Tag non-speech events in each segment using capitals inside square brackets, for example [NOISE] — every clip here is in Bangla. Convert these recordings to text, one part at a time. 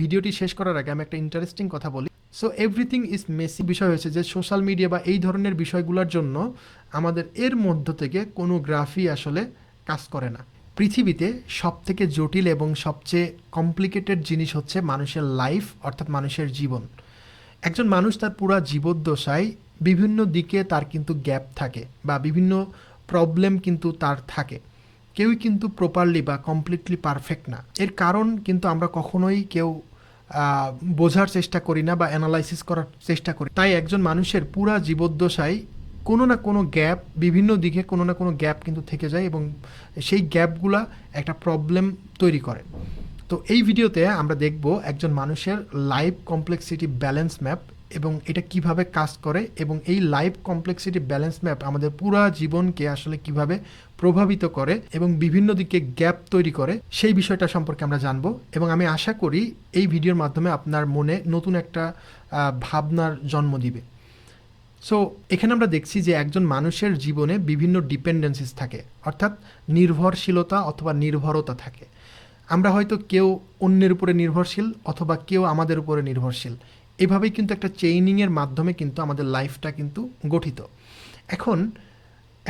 ভিডিওটি শেষ করার আগে আমি একটা ইন্টারেস্টিং কথা বলি। সো এভরিথিং ইজ মেসি বিষয় হয়েছে যে সোশ্যাল মিডিয়া বা এই ধরনের বিষয়গুলোর জন্য আমাদের এর মধ্য থেকে কোনো গ্রাফি আসলে কাজ করে না। পৃথিবীতে সব থেকে জটিল এবং সবচেয়ে কমপ্লিকেটেড জিনিস হচ্ছে মানুষের লাইফ অর্থাৎ মানুষের জীবন। একজন মানুষ তার পুরা জীবদ্দশায় বিভিন্ন দিকে তার কিন্তু গ্যাপ থাকে বা বিভিন্ন প্রবলেম কিন্তু তার থাকে। কেউই কিন্তু প্রপারলি বা কমপ্লিটলি পারফেক্ট না। এর কারণ কিন্তু আমরা কখনোই কেউ বোঝার চেষ্টা করি না বা অ্যানালাইসিস করার চেষ্টা করি তাই একজন মানুষের পুরা জীবদ্দশায় কোনো না কোনো গ্যাপ বিভিন্ন দিকে কোনো না কোনো গ্যাপ কিন্তু থেকে যায় এবং সেই গ্যাপগুলা একটা প্রবলেম তৈরি করে। তো এই ভিডিওতে আমরা দেখব একজন মানুষের লাইফ কমপ্লেক্সিটি ব্যালেন্স ম্যাপ এবং এটা কীভাবে কাজ করে এবং এই লাইফ কমপ্লেক্সিটি ব্যালেন্স ম্যাপ আমাদের পুরা জীবনকে আসলে কীভাবে প্রভাবিত করে এবং বিভিন্ন দিকে গ্যাপ তৈরি করে, সেই বিষয়টা সম্পর্কে আমরা জানব। এবং আমি আশা করি এই ভিডিওর মাধ্যমে আপনার মনে নতুন একটা ভাবনার জন্ম দিবে। সো এখানে আমরা দেখছি যে একজন মানুষের জীবনে বিভিন্ন ডিপেন্ডেন্সিস থাকে। অর্থাৎ নির্ভরশীলতা অথবা নির্ভরতা থাকে। আমরা হয়তো কেউ অন্যের উপরে নির্ভরশীল অথবা কেউ আমাদের উপরে নির্ভরশীল। এভাবেই কিন্তু একটা চেইনিংয়ের মাধ্যমে কিন্তু আমাদের লাইফটা কিন্তু গঠিত। এখন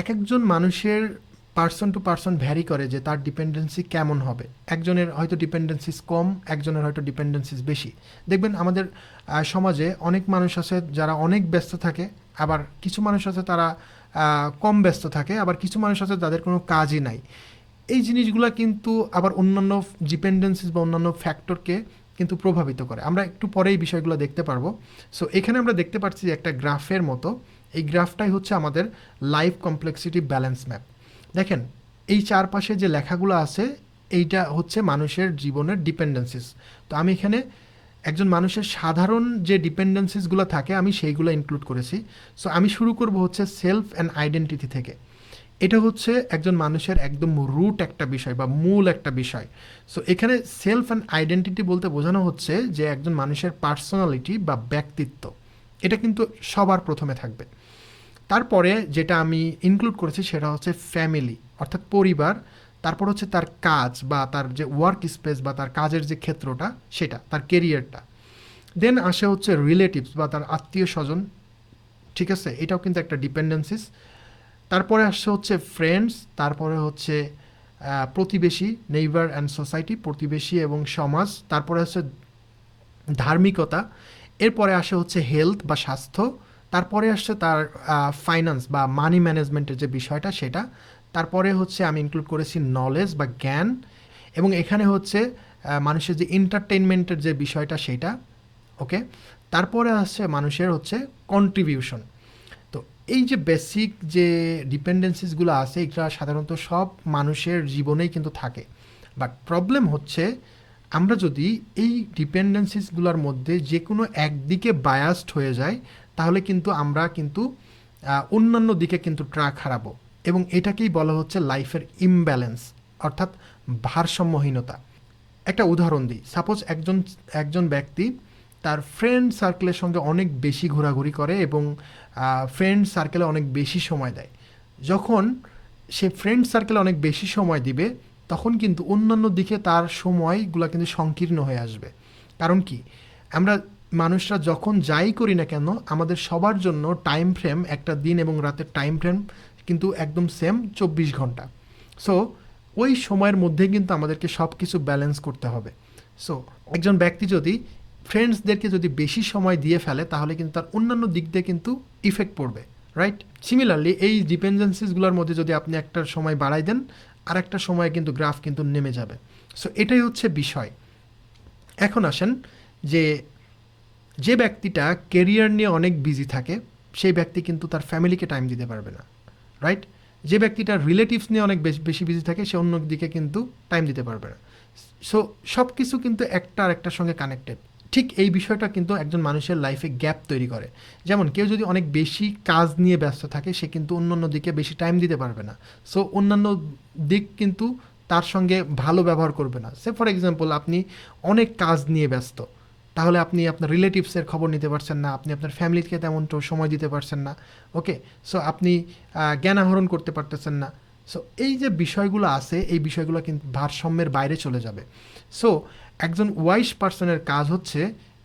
এক একজন মানুষের পার্সন টু পার্সন ভ্যারি করে যে তার ডিপেন্ডেন্সি কেমন হবে। একজনের হয়তো ডিপেন্ডেন্সিস কম, একজনের হয়তো ডিপেন্ডেন্সিস বেশি। দেখবেন আমাদের সমাজে অনেক মানুষ আছে যারা অনেক ব্যস্ত থাকে, আবার কিছু মানুষ আছে তারা কম ব্যস্ত থাকে, আবার কিছু মানুষ আছে যাদের কোনো কাজই নাই। এই জিনিসগুলো কিন্তু আবার অন্যান্য ডিপেন্ডেন্সিস বা অন্যান্য ফ্যাক্টরকে কিন্তু প্রভাবিত করে। আমরা একটু পরে এই বিষয়গুলো দেখতে পারব। সো এখানে আমরা দেখতে পাচ্ছি যে একটা গ্রাফের মতো, এই গ্রাফটাই হচ্ছে আমাদের লাইফ কমপ্লেক্সিটি ব্যালেন্স ম্যাপ দেখেন, এই চারপাশে যে লেখাগুলো আছে, এইটা হচ্ছে মানুষের জীবনের ডিপেন্ডেন্সিস তো আমি এখানে একজন মানুষের সাধারণ যে ডিপেন্ডেন্সিসগুলো থাকে, আমি সেইগুলো ইনক্লুড করেছি। সো আমি শুরু করব হচ্ছে সেলফ অ্যান্ড আইডেন্টিটি থেকে। এটা হচ্ছে একজন মানুষের একদম রুট একটা বিষয় বা মূল একটা বিষয়। সো এখানে সেলফ অ্যান্ড আইডেন্টিটি বলতে বোঝানো হচ্ছে যে একজন মানুষের পার্সোনালিটি বা ব্যক্তিত্ব। এটা কিন্তু সবার প্রথমে থাকবে। তারপরে যেটা আমি ইনক্লুড করেছি সেটা হচ্ছে ফ্যামিলি অর্থাৎ পরিবার। তারপর হচ্ছে তার কাজ বা তার যে ওয়ার্ক স্পেস বা তার কাজের যে ক্ষেত্রটা, সেটা, তার কেরিয়ারটা দেন আসে হচ্ছে রিলেটিভস বা তার আত্মীয় স্বজন ঠিক আছে? এটাও কিন্তু একটা ডিপেন্ডেন্সিস তারপরে আসছে হচ্ছে ফ্রেন্ডস তারপরে হচ্ছে প্রতিবেশী নেইবার অ্যান্ড সোসাইটি প্রতিবেশী এবং সমাজ, তারপরে হচ্ছে ধার্মিকতা, এরপরে আসে হচ্ছে হেলথ বা স্বাস্থ্য, তারপরে আসছে তার ফাইন্যান্স বা মানি ম্যানেজমেন্টের যে বিষয়টা সেটা, তারপরে হচ্ছে আমি ইনক্লুড করেছি নলেজ বা জ্ঞান, এবং এখানে হচ্ছে মানুষের যে এন্টারটেনমেন্টের যে বিষয়টা সেটা ওকে তারপরে আসছে মানুষের হচ্ছে কন্ট্রিবিউশন এই যে বেসিক যে ডিপেন্ডেন্সিসগুলো আছে এটা সাধারণত সব মানুষের জীবনেই কিন্তু থাকে। বাট প্রবলেম হচ্ছে, আমরা যদি এই ডিপেন্ডেন্সিসগুলোর মধ্যে যে কোনো একদিকে বায়াসড হয়ে যায় তাহলে কিন্তু আমরা কিন্তু অন্যান্য দিকে কিন্তু ট্রাক হারাবো। এবং এটাকেই বলা হচ্ছে লাইফের ইমব্যালেন্স অর্থাৎ ভারসাম্যহীনতা। একটা উদাহরণ দিই। সাপোজ একজন একজন ব্যক্তি তার ফ্রেন্ড সার্কেলের সঙ্গে অনেক বেশি ঘোরাঘুরি করে এবং ফ্রেন্ড সার্কেলে অনেক বেশি সময় দেয়। যখন সে ফ্রেন্ড সার্কেলে অনেক বেশি সময় দিবে, তখন কিন্তু অন্যান্য দিকে তার সময়গুলো কিন্তু সংকীর্ণ হয়ে আসবে। কারণ কি? আমরা মানুষরা যখন যাই করি না কেন, আমাদের সবার জন্য টাইম ফ্রেম একটা দিন এবং রাতের টাইম ফ্রেম কিন্তু একদম সেম চব্বিশ ঘণ্টা। সো ওই সময়ের মধ্যে কিন্তু আমাদেরকে সব কিছু ব্যালেন্স করতে হবে। সো একজন ব্যক্তি যদি ফ্রেন্ডসদেরকে যদি বেশি সময় দিয়ে ফেলে, তাহলে কিন্তু তার অন্যান্য দিক দিয়ে কিন্তু ইফেক্ট পড়বে রাইট সিমিলারলি এই ডিপেন্ডেন্সিসগুলোর মধ্যে যদি আপনি একটা সময় বাড়াই দেন আর একটা সময় কিন্তু গ্রাফ কিন্তু নেমে যাবে। সো এটাই হচ্ছে বিষয়। এখন আসেন যে যে ব্যক্তিটা কেরিয়ার নিয়ে অনেক বিজি থাকে, সেই ব্যক্তি কিন্তু তার ফ্যামিলিকে টাইম দিতে পারবে না রাইট যে ব্যক্তিটা রিলেটিভস নিয়ে অনেক বেশি বেশি বিজি থাকে, সে অন্য দিকে কিন্তু টাইম দিতে পারবে না। সো সব কিছু কিন্তু একটা আর একটার সঙ্গে কানেক্টেড ঠিক এই বিষয়টা কিন্তু একজন মানুষের লাইফে গ্যাপ তৈরি করে। যেমন কেউ যদি অনেক বেশি কাজ নিয়ে ব্যস্ত থাকে, সে কিন্তু অন্য অন্য দিকে বেশি টাইম দিতে পারবে না। সো অন্যান্য দিক কিন্তু তার সঙ্গে ভালো ব্যবহার করবে না। সে ফর এক্সাম্পল আপনি অনেক কাজ নিয়ে ব্যস্ত। তাহলে আপনি আপনার রিলেটিভসের খবর নিতে পারছেন না, আপনি আপনার ফ্যামিলিকে তেমন সময় দিতে পারছেন না। ওকে সো আপনি জ্ঞান আহরণ করতে পারতেছেন না। সো এই যে বিষয়গুলো আছে, এই বিষয়গুলো কিন্তু ভারসাম্যের বাইরে চলে যাবে। সো একজন ওয়াইস পার্সনের কাজ হচ্ছে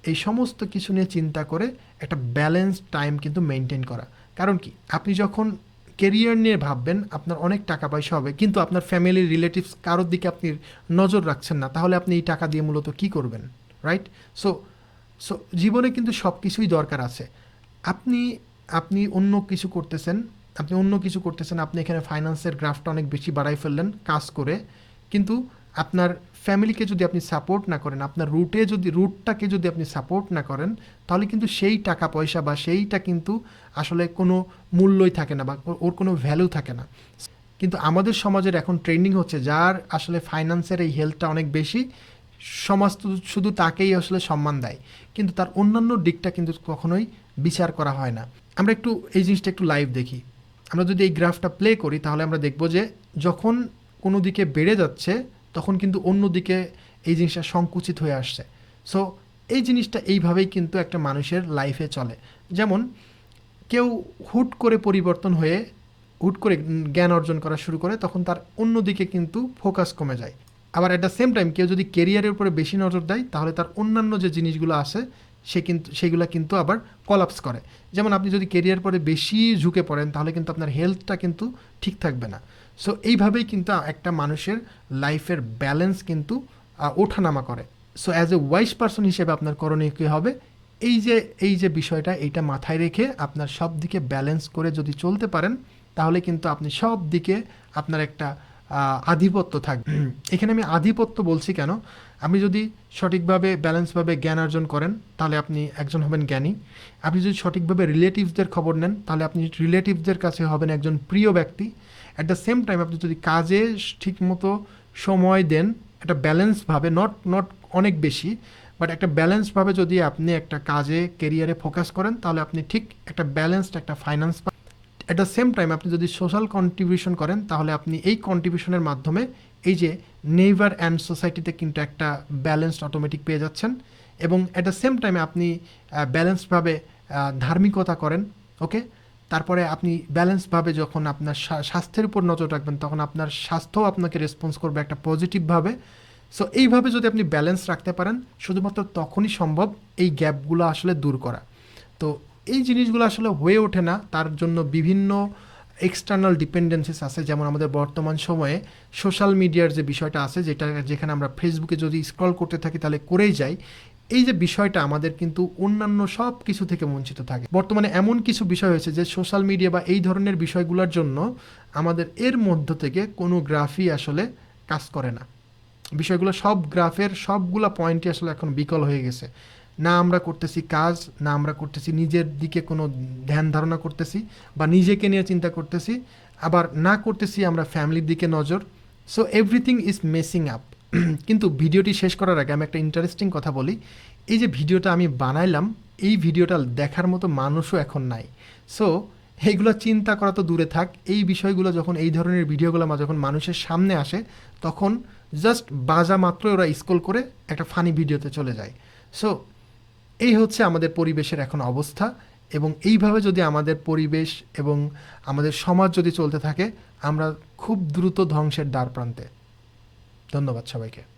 এই সমস্ত কিছু নিয়ে চিন্তা করে একটা ব্যালেন্স টাইম কিন্তু মেনটেন করা। কারণ কি? আপনি যখন কেরিয়ার নিয়ে ভাববেন, আপনার অনেক টাকা পয়সা হবে, কিন্তু আপনার ফ্যামিলির রিলেটিভস কারোর দিকে আপনি নজর রাখছেন না, তাহলে আপনি এই টাকা দিয়ে মূলত কী করবেন? রাইট সো সো জীবনে কিন্তু সব কিছুই দরকার আছে। আপনি আপনি অন্য কিছু করতেছেন আপনি অন্য কিছু করতেছেন, আপনি এখানে ফাইন্যান্সের গ্রাফটা অনেক বেশি বাড়াই ফেললেন কাজ করে। কিন্তু আপনার ফ্যামিলিকে যদি আপনি সাপোর্ট না করেন, আপনার রুটে যদি রুটটাকে যদি আপনি সাপোর্ট না করেন, তাহলে কিন্তু সেই টাকা পয়সা বা সেইটা কিন্তু আসলে কোনো মূল্যই থাকে না বা ওর- কোনো ভ্যালু থাকে না। কিন্তু আমাদের সমাজের এখন ট্রেন্ডিং হচ্ছে, যার আসলে ফাইন্যান্সের এই হেলথটা অনেক বেশি, সমাজ তো শুধু তাকেই আসলে সম্মান দেয়। কিন্তু তার অন্যান্য দিকটা কিন্তু কখনোই বিচার করা হয় না। আমরা একটু এই জিনিসটা একটু লাইভ দেখি। আমরা যদি এই গ্রাফটা প্লে করি, তাহলে আমরা দেখব যে যখন কোনো দিকে বেড়ে যাচ্ছে, তখন কিন্তু অন্য দিকে এই জিনিসটা সংকুচিত হয়ে আসছে। সো এই জিনিসটা এইভাবেই কিন্তু একটা মানুষের লাইফে চলে। যেমন, কেউ হুট করে পরিবর্তন হয়ে হুট করে জ্ঞান অর্জন করা শুরু করে, তখন তার অন্যদিকে কিন্তু ফোকাস কমে যায়। আবার অ্যাট দ্য সেম টাইম কেউ যদি কেরিয়ারের উপরে বেশি নজর দেয়, তাহলে তার অন্যান্য যে জিনিসগুলো আছে সে কিন্তু সেগুলো কিন্তু আবার কলাপস করে। যেমন আপনি যদি কেরিয়ার পরে বেশি ঝুঁকে পড়েন, তাহলে কিন্তু আপনার হেলথটা কিন্তু ঠিক থাকবে না। সো এইভাবেই কিন্তু একটা মানুষের লাইফের ব্যালেন্স কিন্তু ওঠানামা করে। So as a wise person হিসেবে আপনার করণীয় কী হবে? এই যে এই যে বিষয়টা, এইটা মাথায় রেখে আপনার সব দিকে ব্যালেন্স করে যদি চলতে পারেন, তাহলে কিন্তু আপনি সব দিকে আপনার একটা আধিপত্য থাকবে। [CLEARS THROAT] এখানে আমি আধিপত্য বলছি কেন? আপনি যদি সঠিকভাবে, ব্যালেন্সভাবে জ্ঞান অর্জন করেন, তাহলে আপনি একজন হবেন জ্ঞানী। আপনি যদি সঠিকভাবে রিলেটিভসদের খবর নেন, তাহলে আপনি রিলেটিভসদের কাছে হবেন একজন প্রিয় ব্যক্তি। অ্যাট দ্য সেম টাইম আপনি যদি কাজে ঠিকমতো সময় দেন, একটা ব্যালেন্সভাবে নট নট অনেক বেশি বাট একটা ব্যালেন্সভাবে যদি আপনি একটা কাজে কেরিয়ারে ফোকাস করেন, তাহলে আপনি ঠিক একটা ব্যালেন্সড একটা finance at the same time আপনি যদি সোশ্যাল কন্ট্রিবিউশন করেন, তাহলে আপনি এই কন্ট্রিবিউশনের মাধ্যমে এই যে নেইবার অ্যান্ড সোসাইটিতে কিন্তু একটা ব্যালেন্সড অটোমেটিক পেয়ে যাচ্ছেন এবং অ্যাট দ্য সেম টাইমে আপনি ব্যালেন্সডভাবে ধার্মিকতা করেন ওকে তারপরে আপনি ব্যালেন্সভাবে যখন আপনার স্বাস্থ্যের উপর নজর রাখবেন, তখন আপনার স্বাস্থ্যও আপনাকে রেসপন্স করবে একটা পজিটিভভাবে সো এইভাবে যদি আপনি ব্যালেন্স রাখতে পারেন, শুধুমাত্র তখনই সম্ভব এই গ্যাপগুলো আসলে দূর করা। তো এই জিনিসগুলো আসলে হয়ে ওঠে না। তার জন্য বিভিন্ন এক্সটার্নাল ডিপেন্ডেন্সিস আছে, যেমন আমাদের বর্তমান সময়ে সোশ্যাল মিডিয়ার যে বিষয়টা আছে, যেটা যেখানে আমরা ফেসবুকে যদি স্ক্রল করতে থাকি তাহলে করেই যাই। এই যে বিষয়টা আমাদের কিন্তু অন্যান্য সব কিছু থেকে বঞ্চিত থাকে। বর্তমানে এমন কিছু বিষয় হয়েছে যে সোশ্যাল মিডিয়া বা এই ধরনের বিষয়গুলোর জন্য আমাদের এর মধ্য থেকে কোনো গ্রাফই আসলে কাজ করে না। বিষয়গুলো সব গ্রাফের সবগুলা পয়েন্টই আসলে এখন বিকল হয়ে গেছে। না আমরা করতেছি কাজ, না আমরা করতেছি, নিজের দিকে কোনো ধ্যান ধারণা করতেছি বা নিজেকে নিয়ে চিন্তা করতেছি, আবার না করতেছি আমরা ফ্যামিলির দিকে নজর। So everything is messing up কিন্তু ভিডিওটি শেষ করার আগে আমি একটা ইন্টারেস্টিং কথা বলি। এই যে ভিডিওটা আমি বানাইলাম, এই ভিডিওটা দেখার মতো মানুষও এখন নাই। সো এইগুলো চিন্তা করা তো দূরে থাক। এই বিষয়গুলো যখন, এই ধরনের ভিডিওগুলো মা- যখন মানুষের সামনে আসে, তখন জাস্ট বাজা মাত্র ওরা স্ক্রল করে একটা ফানি ভিডিওতে চলে যায়। সো এই হচ্ছে আমাদের পরিবেশের এখন অবস্থা এবং এইভাবে যদি আমাদের পরিবেশ এবং আমাদের সমাজ যদি চলতে থাকে, আমরা খুব দ্রুত ধ্বংসের দ্বার প্রান্তে। ধন্যবাদ সবাইকে।